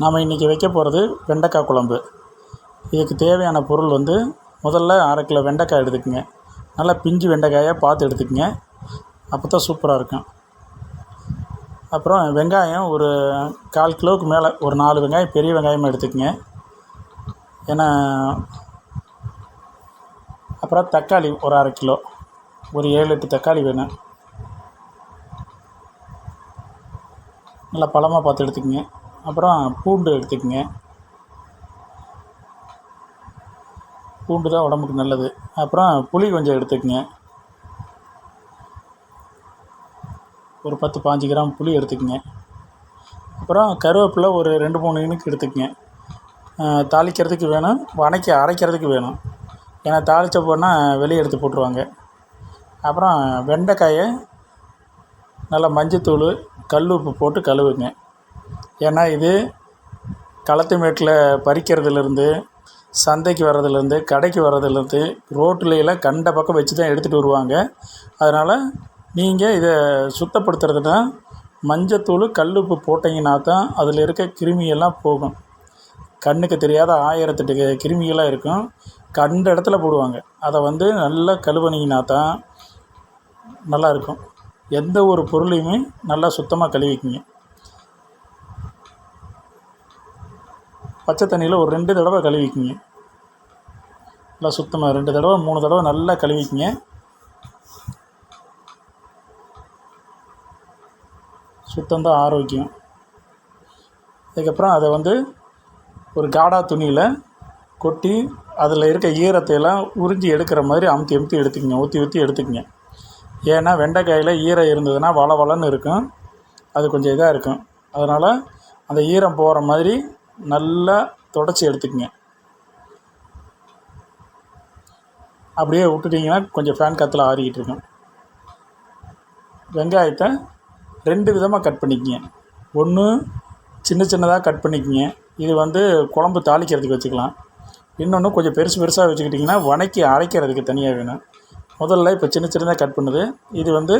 நாம் இன்றைக்கி வைக்க போகிறது வெண்டைக்காய் குழம்பு. இதுக்கு தேவையான பொருள் வந்து முதல்ல அரை கிலோ வெண்டைக்காய் எடுத்துக்கங்க. நல்லா பிஞ்சு வெண்டைக்காயாக பார்த்து எடுத்துக்கங்க. அப்போ தான் சூப்பராக இருக்கும். அப்புறம் வெங்காயம் ஒரு கால் கிலோவுக்கு மேலே ஒரு நாலு வெங்காயம் பெரிய வெங்காயமாக எடுத்துக்கங்க. ஏன்னா அப்புறம் தக்காளி ஒரு அரை கிலோ ஒரு ஏழு எட்டு தக்காளி வேணும். நல்லா பழமாக பார்த்து எடுத்துக்கங்க. அப்புறம் பூண்டு எடுத்துக்கங்க. பூண்டு தான் உடம்புக்கு நல்லது. அப்புறம் புளி கொஞ்சம் எடுத்துக்கங்க. ஒரு பத்து பாஞ்சு கிராம் புளி எடுத்துக்கங்க. அப்புறம் கருவேப்பிலை ஒரு ரெண்டு மூணு இனுக்கு எடுத்துக்கங்க. தாளிக்கிறதுக்கு வேணும். வணக்கி அரைக்கிறதுக்கு வேணும். ஏன்னா தாளித்த போனால் வெளியே எடுத்து போட்டுருவாங்க. அப்புறம் வெண்டைக்காயை நல்லா மஞ்சத்தூள் கல் உப்பு போட்டு கழுவுங்க. ஏன்னா இது களத்து மேட்டில் பறிக்கிறதுலேருந்து சந்தைக்கு வர்றதுலேருந்து கடைக்கு வர்றதுலேருந்து ரோட்டிலேயெல்லாம் கண்ட பக்கம் வச்சு தான் எடுத்துகிட்டு வருவாங்க. அதனால் நீங்கள் இதை சுத்தப்படுத்துறதுனா மஞ்சத்தூள் கல் உப்பு போட்டிங்கன்னா தான் அதில் இருக்க கிருமியெல்லாம் போகும். கண்ணுக்கு தெரியாத ஆயிரத்தெட்டு கிருமிகள்லாம் இருக்கும். கண்ட இடத்துல போடுவாங்க. அதை வந்து நல்லா கழுவுனீங்கன்னா தான் நல்லா இருக்கும். எந்த ஒரு பொருளையுமே நல்லா சுத்தமாக கழுவிக்கிங்க. பச்சை தண்ணியில் ஒரு ரெண்டு தடவை கழுவிக்கிங்க. நல்லா சுத்தமாக ரெண்டு தடவை மூணு தடவை நல்லா கழுவிக்கிங்க. சுத்தம்தான் ஆரோக்கியம். அதுக்கப்புறம் அதை வந்து ஒரு காடா துணியில் கொட்டி அதில் இருக்க ஈரத்தை எல்லாம் உறிஞ்சி எடுக்கிற மாதிரி அமுத்தி அமுத்தி எடுத்துக்கங்க. ஊற்றி ஊற்றி எடுத்துக்கங்க. ஏன்னா வெண்டைக்காயில் ஈரம் இருந்ததுன்னா வள வளன்னு இருக்கும். அது கொஞ்சம் இதாக இருக்கும். அதனால் அந்த ஈரம் போகிற மாதிரி நல்லா தொடச்சி எடுத்துக்கங்க. அப்படியே விட்டுட்டிங்கன்னா கொஞ்சம் ஃபேன் காற்றுல ஆறிக்கிட்டு இருக்கும். வெங்காயத்தை ரெண்டு விதமாக கட் பண்ணிக்கங்க. ஒன்று சின்ன சின்னதாக கட் பண்ணிக்கங்க. இது வந்து குழம்பு தாளிக்கிறதுக்கு வச்சுக்கலாம். இன்னொன்று கொஞ்சம் பெருசு பெருசாக வச்சுக்கிட்டிங்கன்னா வணக்கி அரைக்கிறதுக்கு தனியாக வேணும். முதல்ல இப்போ சின்ன சின்னதாக கட் பண்ணுது. இது வந்து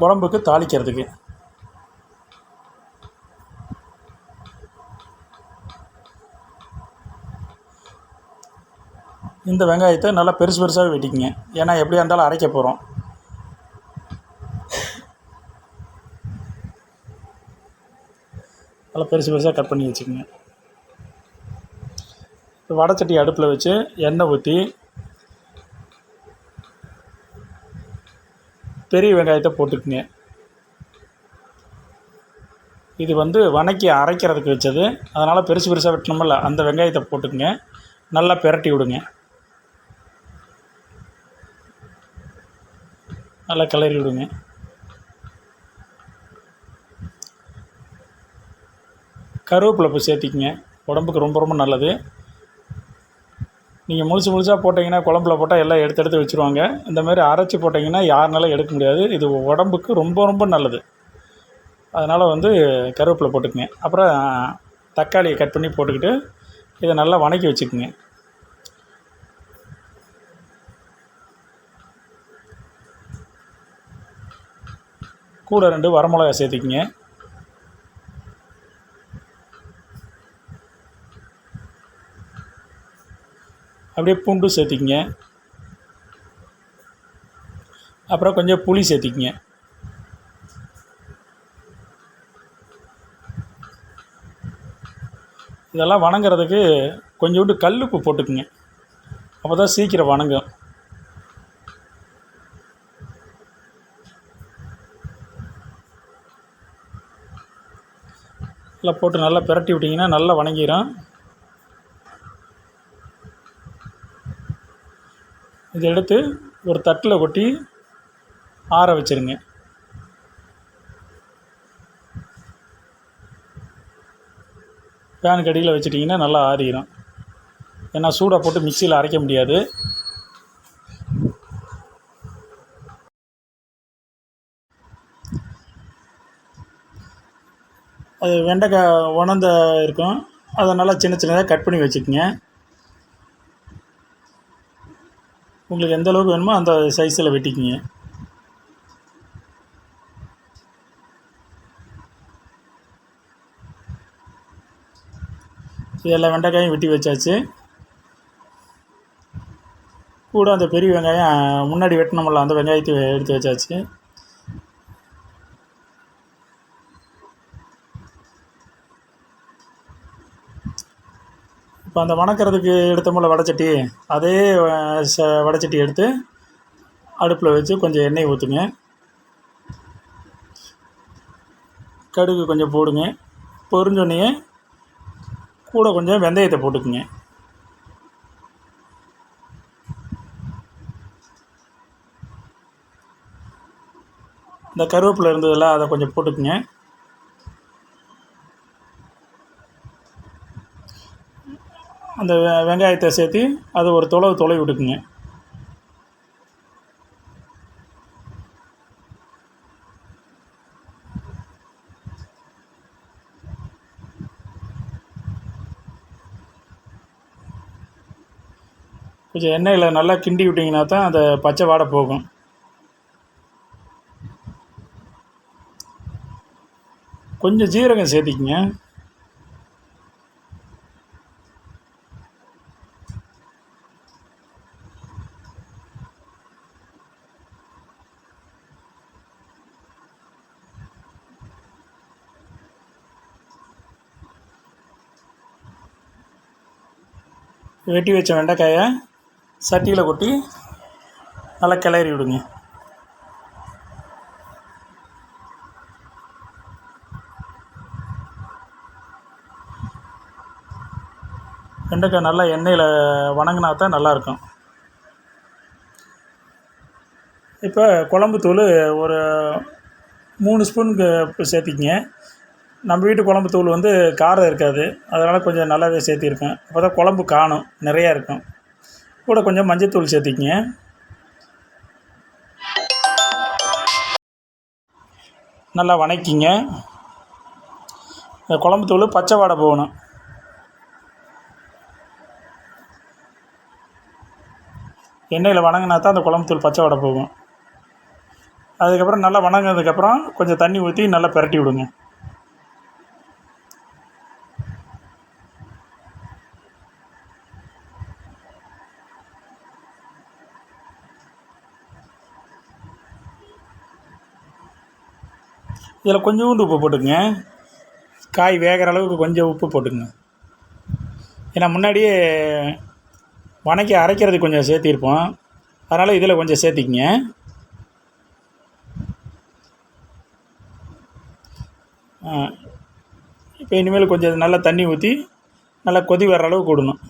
குழம்புக்கு தாளிக்கிறதுக்கு. இந்த வெங்காயத்தை நல்லா பெருசு பெருசாக வெட்டிக்கங்க. ஏன்னா எப்படியா இருந்தாலும் அரைக்க போகிறோம் நல்லா பெருசு பெருசாக கட் பண்ணி வச்சுக்கோங்க. இப்போ வடைச்சட்டி அடுப்பில் வச்சு எண்ணெய் ஊற்றி பெரிய வெங்காயத்தை போட்டுக்குங்க. இது வந்து வணக்கி அரைக்கிறதுக்கு வச்சது. அதனால் பெருசு பெருசாக வெட்டணுமில்ல. அந்த வெங்காயத்தை போட்டுக்குங்க. நல்லா பிரட்டி விடுங்க. நல்லா கிளறி விடுங்க. கருவேப்பிலை போய் சேர்த்திக்கங்க. உடம்புக்கு ரொம்ப ரொம்ப நல்லது. நீங்கள் முழுசு முழுசாக போட்டிங்கன்னா குழம்புல போட்டால் எல்லாம் எடுத்து எடுத்து வச்சுருவாங்க. இந்த மாதிரி அரைச்சி போட்டிங்கன்னா யாருனாலும் எடுக்க முடியாது. இது உடம்புக்கு ரொம்ப ரொம்ப நல்லது. அதனால் வந்து கருவேப்பிலை போட்டுக்குங்க. அப்புறம் தக்காளியை கட் பண்ணி போட்டுக்கிட்டு இதை நல்லா வதக்கி வச்சுக்குங்க. கூட ரெண்டு வரமிளகா சேர்த்துக்கிங்க. அப்படியே பூண்டு சேர்த்திக்கிங்க. அப்புறம் கொஞ்சம் புளி சேர்த்திக்கிங்க. இதெல்லாம் வணங்குறதுக்கு கொஞ்சோண்டு கல்லுப்பு போட்டுக்குங்க. அப்போ தான் சீக்கிரம் வணங்கும். நல்லா போட்டு நல்லா பிரட்டி விட்டிங்கன்னா நல்லா வணங்கிடும் இதை எடுத்து ஒரு தட்டில் கொட்டி ஆற வச்சுருங்க. ஃபேனுக்கு அடியில் வச்சிட்டிங்கன்னா நல்லா ஆறிடும் ஏன்னா சூடாக போட்டு மிக்சியில் அரைக்க முடியாது. அது வெண்டைக்காய் உணர்ந்த இருக்கும். அதை நல்லா சின்ன சின்னதாக கட் பண்ணி வச்சுக்கோங்க. உங்களுக்கு எந்த அளவுக்கு வேணுமோ அந்த சைஸில் வெட்டிக்கிங்க. எல்லா வெண்டைக்காயும் வெட்டி வச்சாச்சு. கூட அந்த பெரிய வெங்காயம் முன்னாடி வெட்டினோம்ல அந்த வெங்காயத்தை எடுத்து வச்சாச்சு. இப்போ அந்த வணக்கிறதுக்கு எடுத்தோம்ல வடைச்சட்டி அதே ச வடைச்சட்டி எடுத்து அடுப்பில் வச்சு கொஞ்சம் எண்ணெய் ஊற்றுங்க கடுகு கொஞ்சம் போடுங்க. பொறிஞ்சோடனே கூட கொஞ்சம் வெந்தயத்தை போட்டுக்குங்க. இந்த கருவேப்பிலை இருந்ததெல்லாம் அதை கொஞ்சம் போட்டுக்குங்க. அந்த வெ- வெங்காயத்தை சேர்த்து அது ஒரு தொலைவு தொலை விட்டுக்குங்க. கொஞ்சம் எண்ணெயில் நல்லா கிண்டி விட்டிங்கன்னா தான் அந்த பச்சை வாடை போகும். கொஞ்சம் ஜீரகம் சேர்த்திக்கங்க. வெட்டி வச்ச வெண்டைக்காயை சட்டியில் கொட்டி நல்லா கிளறி விடுங்க. வெண்டைக்காய் நல்லா எண்ணெயில் வணங்கினா தான் நல்லாயிருக்கும் இப்போ குழம்பு தூள் ஒரு மூணு ஸ்பூனுக்கு சேர்த்திக்கிங்க. நம்ம வீட்டு குழம்பு தூள் வந்து காரம் இருக்காது. அதனால் கொஞ்சம் நல்லாவே சேர்த்திருக்கேன். அப்போ தான் குழம்பு காணும். நிறையா இருக்கும். கூட கொஞ்சம் மஞ்சத்தூள் சேர்த்திக்கிங்க. நல்லா வணக்கிங்க. இந்த குழம்பு தூள் பச்சை வாடை போகணும். எண்ணெயில் வணங்கினா தான் அந்த குழம்பு தூள் பச்சை வாடை போகும். அதுக்கப்புறம் நல்லா வணங்கினதுக்கப்புறம் கொஞ்சம் தண்ணி ஊற்றி நல்லா பிரட்டி விடுங்க. இதில் கொஞ்சோண்டு உப்பு போட்டுக்கோங்க. காய் வேகிற அளவுக்கு கொஞ்சம் உப்பு போட்டுக்கோங்க. ஏன்னா முன்னாடியே வணக்கி அரைக்கிறது கொஞ்சம் சேர்த்திருப்போம். அதனால் இதில் கொஞ்சம் சேர்த்திக்கங்க. இப்போ இனிமேல் கொஞ்சம் நல்லா தண்ணி ஊற்றி நல்லா கொதி வர்ற அளவுக்கு விடணும்.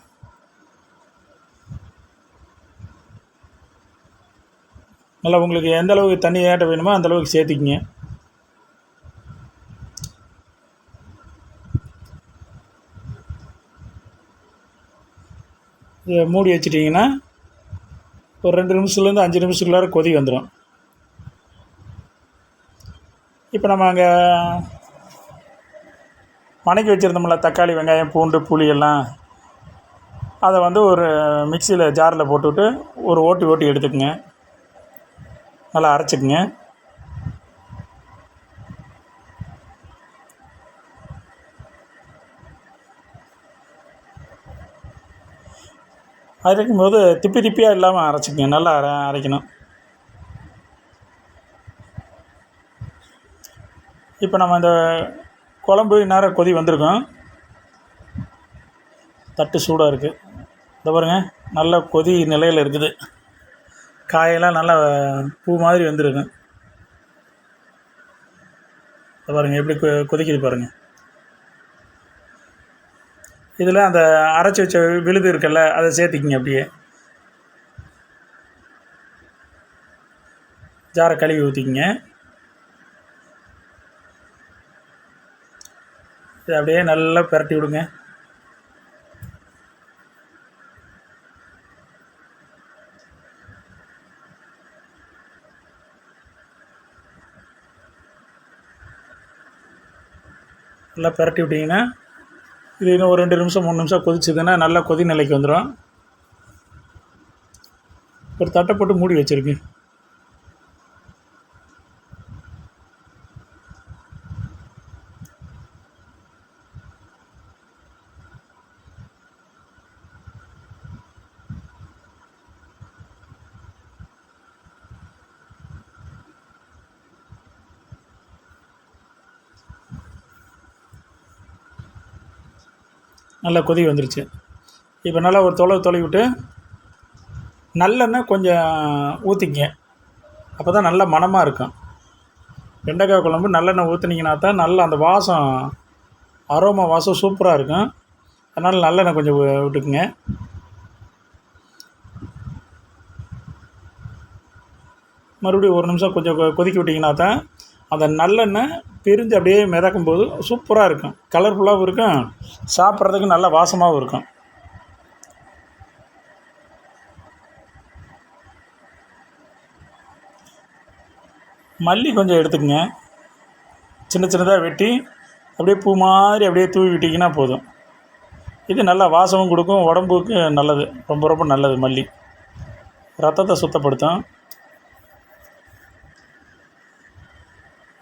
நல்லா உங்களுக்கு எந்த அளவுக்கு தண்ணி ஏட்ட வேணுமோ அந்த அளவுக்கு சேர்த்திக்கிங்க. இதை மூடி வச்சிட்டிங்கன்னா ஒரு ரெண்டு நிமிஷத்துலேருந்து அஞ்சு நிமிஷத்துக்குள்ளார கொதி வந்துடும். இப்போ நம்ம அங்கே வணக்கி வச்சுருந்தோம்ல தக்காளி வெங்காயம் பூண்டு புளி எல்லாம் அதை வந்து ஒரு மிக்சியில் ஜாரில் போட்டுவிட்டு ஒரு ஓட்டி ஓட்டி எடுத்துக்கங்க. நல்லா அரைச்சிக்கங்க. அரைக்கும் போது திப்பி திப்பியாக இல்லாமல் அரைச்சிக்கங்க. நல்லா அரை அரைக்கணும். இப்போ நம்ம இந்த குழம்பு நேரம் கொதி வந்திருக்கோம். தட்டு சூடாக இருக்குது இந்த பாருங்க நல்ல கொதி நிலையில் இருக்குது. காயெல்லாம் நல்லா பூ மாதிரி வந்துருக்கு இதை பாருங்கள் எப்படி கொ கொதிக்குது பாருங்கள் இதில் அந்த அரைச்சி வச்ச விழுது இருக்குல்ல அதை சேர்த்திக்கிங்க அப்படியே. ஜாரை கழுவி ஊற்றிக்கிங்க இதை அப்படியே நல்லா பிரட்டி விடுங்க. நல்லா பிரட்டி விட்டிங்கன்னா இது இன்னும் ஒரு ரெண்டு நிமிஷம் மூணு நிமிஷம் கொதிச்சதுன்னா நல்லா கொதி நிலைக்கு வந்துடும். ஒரு தட்டை போட்டு மூடி வச்சுருக்கேன். நல்லா கொதி வந்துருச்சு. இப்போ நல்லா ஒரு தொலை தொலை விட்டு நல்லெண்ணெய் கொஞ்சம் ஊற்றிக்கங்க அப்போ தான் நல்ல மணமாக இருக்கும். வெண்டைக்காய் குழம்பு நல்லெண்ணெய் ஊற்றுனீங்கன்னா தான் நல்ல அந்த வாசம் அரோமா வாசம் சூப்பராக இருக்கும். அதனால் நல்லெண்ணெய் கொஞ்சம் விட்டுக்குங்க. மறுபடியும் ஒரு நிமிஷம் கொஞ்சம் கொ- கொதிக்க விட்டிங்கன்னா தான் அந்த நல்லெண்ணெய் பிரிஞ்சு அப்படியே மிதக்கும் போது சூப்பராக இருக்கும். கலர்ஃபுல்லாகவும் இருக்கும். சாப்பிட்றதுக்கு நல்ல வாசமாகவும் இருக்கும். மல்லி கொஞ்சம் எடுத்துக்கங்க. சின்ன சின்னதாக வெட்டி அப்படியே பூ மாதிரி அப்படியே தூவி விட்டிங்கன்னா போதும். இது நல்லா வாசமும் கொடுக்கும் உடம்புக்கு நல்லது. ரொம்ப ரொம்ப நல்லது மல்லி. ரத்தத்தை சுத்தப்படுத்தும்.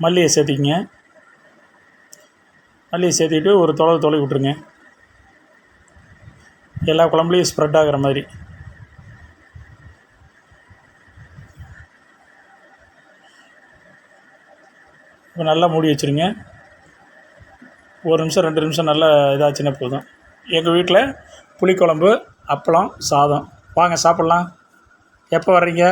மல்லியை சேர்த்திக்கங்க. மல்லியை சேர்த்திட்டு ஒரு தொலை தொலை விட்ருங்க எல்லா குழம்புலையும் ஸ்ப்ரெட் ஆகிற மாதிரி. இப்போ நல்லா மூடி வச்சுருங்க. ஒரு நிமிஷம் ரெண்டு நிமிஷம் நல்லா இதாச்சுன்னா போதும். எங்கள் வீட்டில் புளிக்குழம்பு அப்பளம் சாதம். வாங்க சாப்பிட்லாம். எப்போ வர்றீங்க?